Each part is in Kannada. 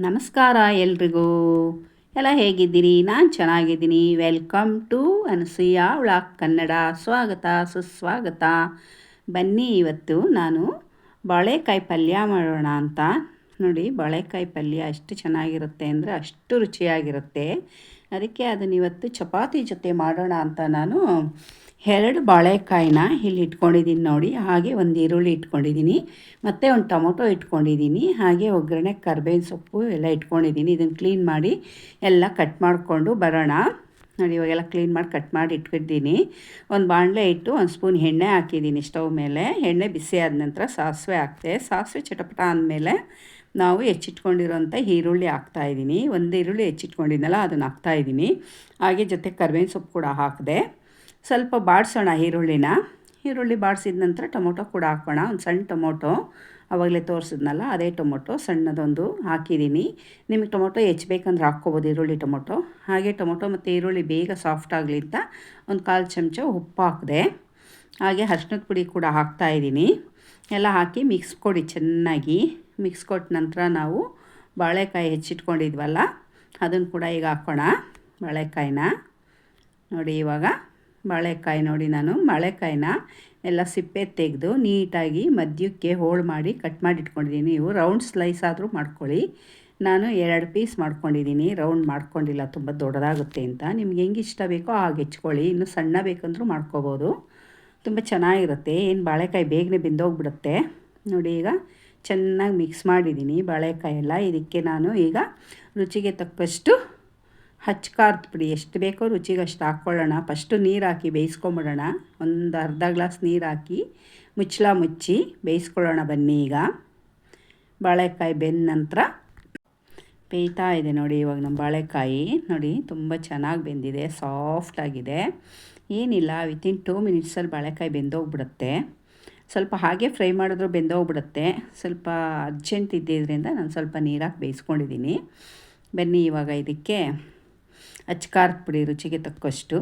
ನಮಸ್ಕಾರ ಎಲ್ರಿಗೂ. ಎಲ್ಲ ಹೇಗಿದ್ದೀರಿ? ನಾನು ಚೆನ್ನಾಗಿದ್ದೀನಿ. Welcome to Anasuya vlog Kannada. ಸ್ವಾಗತ, ಸುಸ್ವಾಗತ. ಬನ್ನಿ ಇವತ್ತು ನಾನು ಬಾಳೆಕಾಯಿ ಪಲ್ಯ ಮಾಡೋಣ ಅಂತ. ನೋಡಿ, ಬಾಳೆಕಾಯಿ ಪಲ್ಯ ಎಷ್ಟು ಚೆನ್ನಾಗಿರುತ್ತೆ ಅಂದರೆ ಅಷ್ಟು ರುಚಿಯಾಗಿರುತ್ತೆ. ಅದಕ್ಕೆ ಅದನ್ನು ಇವತ್ತು ಚಪಾತಿ ಜೊತೆ ಮಾಡೋಣ ಅಂತ ನಾನು ಎರಡು ಬಾಳೆಕಾಯಿನ ಇಲ್ಲಿ ಇಟ್ಕೊಂಡಿದ್ದೀನಿ ನೋಡಿ. ಹಾಗೆ ಒಂದು ಈರುಳ್ಳಿ ಇಟ್ಕೊಂಡಿದ್ದೀನಿ. ಮತ್ತು ಒಂದು ಟೊಮೊಟೊ ಇಟ್ಕೊಂಡಿದ್ದೀನಿ. ಹಾಗೆ ಒಗ್ಗರಣೆ, ಕರ್ಬೇವಿನ ಸೊಪ್ಪು ಎಲ್ಲ ಇಟ್ಕೊಂಡಿದ್ದೀನಿ. ಇದನ್ನು ಕ್ಲೀನ್ ಮಾಡಿ ಎಲ್ಲ ಕಟ್ ಮಾಡಿಕೊಂಡು ಬರೋಣ. ನೋಡಿ, ಇವಾಗೆಲ್ಲ ಕ್ಲೀನ್ ಮಾಡಿ ಕಟ್ ಮಾಡಿ ಇಟ್ಬಿಟ್ಟಿದ್ದೀನಿ ಒಂದು ಬಾಣಲೆ ಇಟ್ಟು ಒಂದು ಸ್ಪೂನ್ ಎಣ್ಣೆ ಹಾಕಿದ್ದೀನಿ ಸ್ಟವ್ ಮೇಲೆ. ಎಣ್ಣೆ ಬಿಸಿ ಆದ ನಂತರ ಸಾಸಿವೆ ಹಾಕ್ತೆ. ಸಾಸಿವೆ ಚಟಪಟ ಅಂದಮೇಲೆ ನಾವು ಹೆಚ್ಚಿಟ್ಕೊಂಡಿರೋಂಥ ಈರುಳ್ಳಿ ಹಾಕ್ತಾಯಿದ್ದೀನಿ ಒಂದು ಈರುಳ್ಳಿ ಹೆಚ್ಚಿಟ್ಕೊಂಡಿದ್ನಲ್ಲ, ಅದನ್ನು ಹಾಕ್ತಾಯಿದ್ದೀನಿ ಹಾಗೆ ಜೊತೆ ಕರ್ಬೇವಿನ ಸೊಪ್ಪು ಕೂಡ ಹಾಕಿದೆ. ಸ್ವಲ್ಪ ಬಾಡಿಸೋಣ ಈರುಳ್ಳಿನ. ಈರುಳ್ಳಿ ಬಾಡಿಸಿದ ನಂತರ ಟೊಮೊಟೊ ಕೂಡ ಹಾಕೋಣ. ಒಂದು ಸಣ್ಣ ಟೊಮೊಟೊ ಅವಾಗಲೇ ತೋರಿಸಿದ್ನಲ್ಲ, ಅದೇ ಟೊಮೊಟೊ ಸಣ್ಣದೊಂದು ಹಾಕಿದ್ದೀನಿ ನಿಮಗೆ ಟೊಮೊಟೊ ಹೆಚ್ಚಬೇಕಂದ್ರೆ ಹಾಕ್ಕೋಬೋದು ಈರುಳ್ಳಿ ಟೊಮೊಟೊ. ಹಾಗೆ ಟೊಮೊಟೊ ಮತ್ತು ಈರುಳ್ಳಿ ಬೇಗ ಸಾಫ್ಟ್ ಆಗಲಿ ಅಂತ ಒಂದು ಕಾಲು ಚಮಚ ಉಪ್ಪು ಹಾಕಿದೆ. ಹಾಗೆ ಅರ್ಶಿನದ ಪುಡಿ ಕೂಡ ಹಾಕ್ತಾಯಿದ್ದೀನಿ ಎಲ್ಲ ಹಾಕಿ ಮಿಕ್ಸ್ ಕೊಡಿ ಚೆನ್ನಾಗಿ. ಮಿಕ್ಸ್ ಕೊಟ್ಟ ನಂತರ ನಾವು ಬಾಳೆಕಾಯಿ ಹೆಚ್ಚಿಟ್ಕೊಂಡಿದ್ವಲ್ಲ ಅದನ್ನು ಕೂಡ ಈಗ ಹಾಕೋಣ. ಬಾಳೆಕಾಯಿನ. ನೋಡಿ ಇವಾಗ ಬಾಳೆಕಾಯಿ ನೋಡಿ ನಾನು. ಬಾಳೆಕಾಯಿನ ಎಲ್ಲ ಸಿಪ್ಪೆ ತೆಗೆದು ನೀಟಾಗಿ ಮಧ್ಯಕ್ಕೆ ಹೋಳು ಮಾಡಿ ಕಟ್ ಮಾಡಿ ಇಟ್ಕೊಂಡಿದ್ದೀನಿ. ನೀವು ರೌಂಡ್ ಸ್ಲೈಸ್ ಆದರೂ ಮಾಡ್ಕೊಳ್ಳಿ. ನಾನು ಎರಡು ಪೀಸ್ ಮಾಡ್ಕೊಂಡಿದ್ದೀನಿ. ರೌಂಡ್ ಮಾಡ್ಕೊಂಡಿಲ್ಲ, ತುಂಬ ದೊಡ್ಡದಾಗುತ್ತೆ ಅಂತ. ನಿಮ್ಗೆ ಹೆಂಗೆ ಇಷ್ಟ ಬೇಕೋ ಹಾಗೆ ಹೆಚ್ಕೊಳ್ಳಿ. ಇನ್ನು ಸಣ್ಣ ಬೇಕಂದ್ರೂ ಮಾಡ್ಕೋಬೋದು. ತುಂಬ ಚೆನ್ನಾಗಿರುತ್ತೆ. ಏನು ಬಾಳೆಕಾಯಿ ಬೇಗನೆ ಬೆಂದೋಗ್ಬಿಡುತ್ತೆ. ನೋಡಿ ಈಗ ಚೆನ್ನಾಗಿ ಮಿಕ್ಸ್ ಮಾಡಿದ್ದೀನಿ ಬಾಳೆಕಾಯಿ ಎಲ್ಲ. ಇದಕ್ಕೆ ನಾನು ಈಗ ರುಚಿಗೆ ತಕ್ಕಷ್ಟು ಹಚ್ಚ ಖಾರದ ಎಷ್ಟು ಬೇಕೋ ರುಚಿಗೆ ಅಷ್ಟು ಹಾಕ್ಕೊಳ್ಳೋಣ. ಫಸ್ಟು ನೀರು ಹಾಕಿ ಬೇಯಿಸ್ಕೊಂಬಿಡೋಣ. ಒಂದು ಅರ್ಧ ಗ್ಲಾಸ್ ನೀರು ಹಾಕಿ ಮುಚ್ಚಳ ಮುಚ್ಚಿ ಬೇಯಿಸ್ಕೊಳ್ಳೋಣ ಬನ್ನಿ ಈಗ. ಬಾಳೆಕಾಯಿ ಬೆಂದ ನಂತರ ಬೇಯ್ತಾ ಇದೆ ನೋಡಿ ಇವಾಗ ನಮ್ಮ ಬಾಳೆಕಾಯಿ. ನೋಡಿ ತುಂಬ ಚೆನ್ನಾಗಿ ಬೆಂದಿದೆ ಸಾಫ್ಟಾಗಿದೆ ಏನಿಲ್ಲ ವಿತಿನ್ ಟೂ ಮಿನಿಟ್ಸಲ್ಲಿ ಬಾಳೆಕಾಯಿ ಬೆಂದೋಗ್ಬಿಡುತ್ತೆ. ಸ್ವಲ್ಪ ಹಾಗೆ ಫ್ರೈ ಮಾಡಿದ್ರು ಬೆಂದೋಗ್ಬಿಡುತ್ತೆ. ಸ್ವಲ್ಪ ಅರ್ಜೆಂಟ್ ಇದ್ದಿದ್ದರಿಂದ ನಾನು ಸ್ವಲ್ಪ ನೀರಾಕಿ ಬೇಯಿಸ್ಕೊಂಡಿದ್ದೀನಿ. ಬನ್ನಿ ಇವಾಗ ಇದಕ್ಕೆ ಅಚ್ಕಾರದ ಪುಡಿ ರುಚಿಗೆ ತಕ್ಕಷ್ಟು.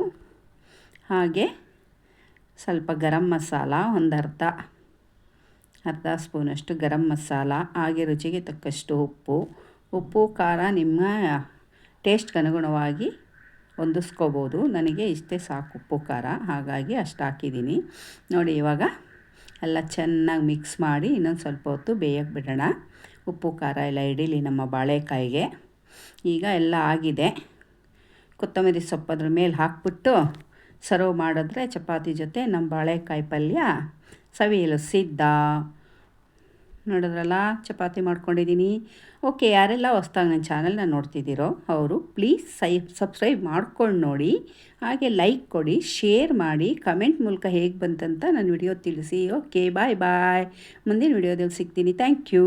ಹಾಗೆ ಸ್ವಲ್ಪ ಗರಂ ಮಸಾಲ, ಒಂದು ಅರ್ಧ ಅರ್ಧ ಸ್ಪೂನಷ್ಟು ಗರಂ ಮಸಾಲ, ಹಾಗೆ ರುಚಿಗೆ ತಕ್ಕಷ್ಟು ಉಪ್ಪು. ಉಪ್ಪು, ಖಾರ ನಿಮ್ಮ ಟೇಸ್ಟ್ಗೆ ಅನುಗುಣವಾಗಿ ಹೊಂದಿಸ್ಕೋಬೋದು. ನನಗೆ ಇಷ್ಟೇ ಸಾಕು ಉಪ್ಪು, ಖಾರ. ಹಾಗಾಗಿ ಅಷ್ಟು ಹಾಕಿದ್ದೀನಿ. ನೋಡಿ, ಇವಾಗ ಎಲ್ಲ ಚೆನ್ನಾಗಿ ಮಿಕ್ಸ್ ಮಾಡಿ ಇನ್ನೊಂದು ಸ್ವಲ್ಪ ಹೊತ್ತು ಬೇಯಕ್ಕೆ ಬಿಡೋಣ. ಉಪ್ಪು, ಖಾರ ಎಲ್ಲ ಇಡೀಲಿ ನಮ್ಮ ಬಾಳೆಕಾಯಿಗೆ. ಈಗ ಎಲ್ಲ ಆಗಿದೆ. ಕೊತ್ತಂಬರಿ ಸೊಪ್ಪು ಅದ್ರ ಮೇಲೆ ಹಾಕ್ಬಿಟ್ಟು ಸರ್ವ್ ಮಾಡಿದ್ರೆ ಚಪಾತಿ ಜೊತೆ ನಮ್ಮ ಬಾಳೆಕಾಯಿ ಪಲ್ಯ ಸವಿಯಲು ಸಿದ್ಧ ನೋಡಿದ್ರಲ್ಲ, ಚಪಾತಿ ಮಾಡ್ಕೊಂಡಿದ್ದೀನಿ. ಓಕೆ, ಯಾರೆಲ್ಲ ಹೊಸ್ದಾಗಿ ನನ್ನ ಚಾನಲ್ನ ನೋಡ್ತಿದ್ದೀರೋ ಅವರು ಪ್ಲೀಸ್ ಸೈ, ಸಬ್ಸ್ಕ್ರೈಬ್ ಮಾಡ್ಕೊಂಡು ನೋಡಿ. ಹಾಗೆ ಲೈಕ್ ಕೊಡಿ, ಶೇರ್ ಮಾಡಿ, ಕಮೆಂಟ್ ಮೂಲಕ ಹೇಗೆ ಬಂತಂತ ನನ್ನ ವಿಡಿಯೋ ತಿಳಿಸಿ. Okay, bye bye. ಮುಂದಿನ ವಿಡಿಯೋದಲ್ಲಿ ಸಿಗ್ತೀನಿ. Thank you.